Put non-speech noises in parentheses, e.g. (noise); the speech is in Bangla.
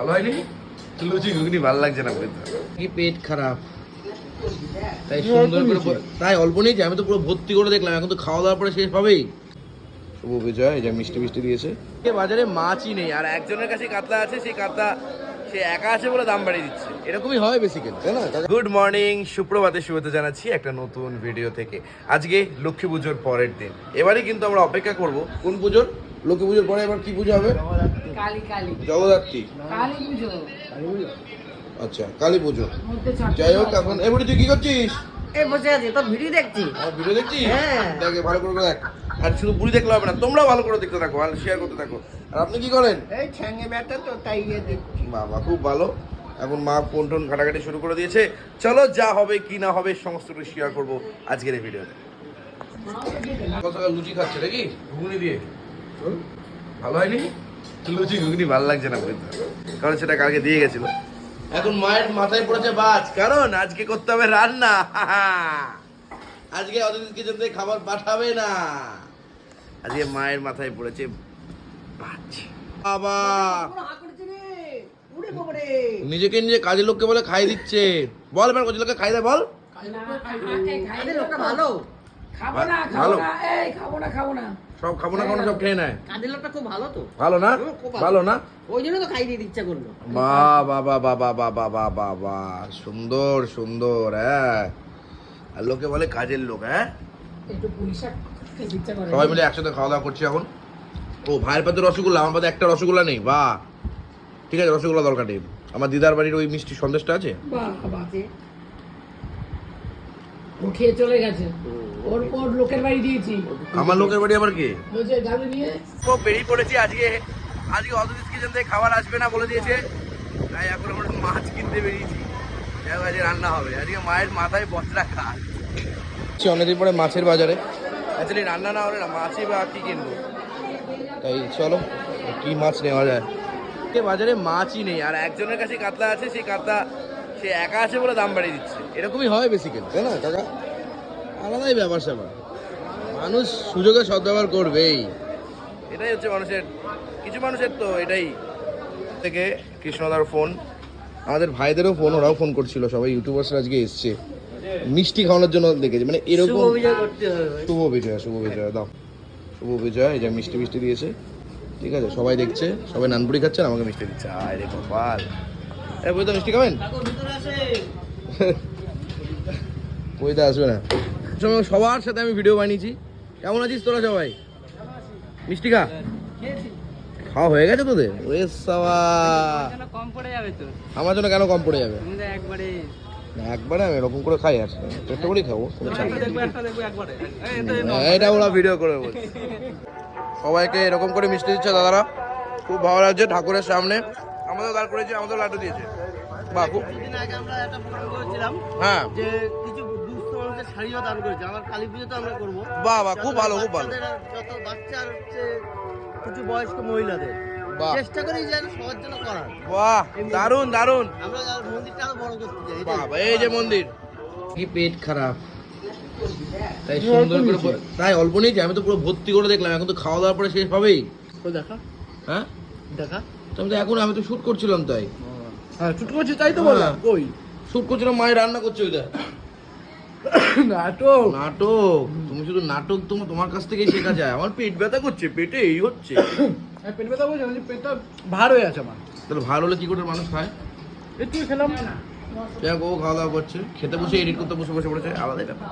ভালো হয়নি? লুচি ঘুগনি ভালো লাগছে না কি পেট খারাপ। তাই সুন্দর করে তাই অল্প নিয়েছি আমি তো পুরো ভর্তি করে দেখলাম এখন তো খাওয়া দাওয়ার পরে শেষ পাবেই শুভ বিজয় এই যে মিষ্টি মিষ্টি দিয়েছে। বাজারে মাছই নেই আর একজনের কাছে কাতলা আছে সেই কাতলা সে একা আছে বলে দাম বাড়িয়ে দিচ্ছে। এরকমই হয় বেসিক্যালি তাই না? গুড মর্নিং সুপ্রভাতে শুভেচ্ছা জানাচ্ছি একটা নতুন ভিডিও থেকে। আজকে লক্ষ্মী পুজোর পরের দিন। এবারে কিন্তু আমরা অপেক্ষা করব। কোন পুজোর? লক্ষ্মী পুজোর পরে এবার কি পুজো হবে? কালী কালী। জগদ্ধাত্রী? কালী পুজো। আচ্ছা কালী পুজো। যাই হোক এখন এবারে তুই কি করছিস? এই বসে আছি তোর ভিডিও দেখছি ভিডিও দেখছিস? হ্যাঁ। দেখে ভালো করে দেখ। আর শুধু বুড়ি দেখলে হবে না তোমরা ভালো করে দেখতে থাকো আর শেয়ার করতে থাকো। আর আপনি কি করেন? এই ব্যাটা তো তাই ইয়ে দেখছি। বাবা খুব ভালো। এখন মা ফোন টোন ঘাটাঘাটি শুরু করে দিয়েছে। চলো যা হবে কি না হবে সমস্তটা শেয়ার করব আজকের এই ভিডিওতে কত লুচি খাচ্ছে নাকি? ঘুগনি দিয়ে। ভালো হয়নি? লুচি ঘুগনি ভালো লাগছে না কিন্তু কারণ সেটা কালকে দিয়ে গেছিল। এখন মায়ের মাথায় পড়েছে বাজ। কারণ আজকে করতে হবে রান্না। আজকে অতিথি কিচেন থেকে খাবার পাঠাবে না। আজকে মায়ের মাথায় পড়েছে বাজ। বাবা। নিজেকে নিজে কাজের লোককে বলে খাই দিচ্ছে। বল এবার কাজের লোককে খাই দে। বল ভালো। খাব না ভালো। খাব না এই খাব না খাব না। সব খাব না কোনো সব খেয়ে নেয়। খুব ভালো তো। ভালো না? ভালো। না? ওই জন্য তো খাই দিয়ে ইচ্ছা করল। বা বা বা বা বা বা বা বা বা বা। সুন্দর সুন্দর হ্যাঁ। আর লোকে বলে কাজের লোক হ্যাঁ? একটু পুলিশ খেতে ইচ্ছা করে। সবাই মিলে একসাথে খাওয়া দাওয়া করছি এখন। ও ভাইয়ের পাতে রসগোল্লা আমার পাতে একটা রসগোল্লা নেই বা। ঠিক আছে রসগোল্লা দরকার নেই। আমার দিদার বাড়ির ওই মিষ্টি সন্দেশটা আছে? ও খেয়ে চলে গেছে। ওর ওর লোকের বাড়ি দিয়েছি। আমার লোকের বাড়ি আবার কে? বলছে যাবে নিয়ে তো বেরিয়ে পড়েছি আজকে। আজকে অতিথি কিচেন থেকে খাবার আসবে না বলে দিয়েছে। তাই এখন আমরা মাছ কিনতে বেরিয়েছি। দেখো আজকে রান্না হবে। আজকে মায়ের মাথায় বস্ত্রা খাট অনেকদিন পরে মাছের বাজারে। অ্যাকচুয়ালি রান্না না হলে না মাছই বা কি কিনবো? তাই চলো কি মাছ নেওয়া যায়? বাজারে মাছই নেই। আর একজনের কাছে কাতলা আছে সেই কাতলা সে একা আছে বলে দাম বাড়িয়ে দিচ্ছে। এরকমই হয় বেসিক্যালি তাই না কাকা? আলাদাই ব্যাপার স্যাপার। মানুষ সুযোগে সদ্ব্যবহার করবেই। এটাই হচ্ছে মানুষের কিছু মানুষের তো এটাই। থেকে কৃষ্ণদার ফোন আমাদের ভাইদেরও ফোন ওরাও ফোন করছিল সবাই ইউটিউবার্সরা আজকে এসছে। মিষ্টি খাওয়ানোর জন্য দেখেছে। মানে এরকম শুভ বিজয় করতে হবে ভাই। শুভ বিজয় দাও। শুভ বিজয় এই যে মিষ্টি মিষ্টি দিয়েছে। ঠিক আছে সবাই দেখছে সবাই নানপুরি খাচ্ছেন আমাকে মিষ্টি দিচ্ছে। আয় রে কপাল এ বইদা মিষ্টি খাবেন? (laughs) বইদা আসবে না। সময় সবার সাথে আমি ভিডিও বানিয়েছি। কেমন আছিস তোরা সবাই? মিষ্টি খা খাওয়া হয়ে গেছে তোদের? ওরে সাবা। কম পড়ে যাবে তো আমার জন্য কেন কম পড়ে যাবে? তুমি তো একবারে একবারে আমি এরকম করে খাই আর চেষ্টা করেই খাব এটা ওরা ভিডিও করে বলছে। সবাইকে এরকম করে মিষ্টি দিচ্ছে দাদারা। খুব ভালো লাগছে ঠাকুরের সামনে। আমাদের দাঁড় করেছে আমাদের লাড্ডু দিয়েছে। বাহ খুব হ্যাঁ। শাড়িও দান করেছে। আমার কালী পুজো তো আমরা করব। বাহ বাহ খুব ভালো খুব ভালো। যত বাচ্চা হচ্ছে কিছু বয়স্ক মহিলাদের। চেষ্টা করি যেন সবার জন্য করার। বাহ দারুণ দারুণ আমরা মন্দিরটা আরও বড় করতে চাই বাবা এই যে মন্দির। কি পেট খারাপ। তাই সুন্দর করে তাই অল্প নিয়েছি আমি তো পুরো ভর্তি করে দেখলাম এখন তো খাওয়া দাওয়ার পরে শেষ পাবেই তো দেখা। হ্যাঁ? দেখা। তো আমি তো এখন আমি তো শুট করছিলাম তাই। হ্যাঁ ছুট করছি তাই তো বললাম, কই? শুট করছিলাম মায়ের রান্না করছে ওইটা নাটক। নাটক। তুমি শুধু নাটক তোমার তোমার কাছ থেকেই শেখা যায়। আমার পেট ব্যথা করছে পেটে এই হচ্ছে। পেট ব্যথা বলছে মানে পেটটা ভার হয়ে আছে আমার। তাহলে ভালো হলে কি করে মানুষ খায়? একটু খেলাম। যাক ও খাওয়া দাওয়া করছে। খেতে বসে এডিট করতে বসে বসে পড়েছে আলাদাই ব্যাপার।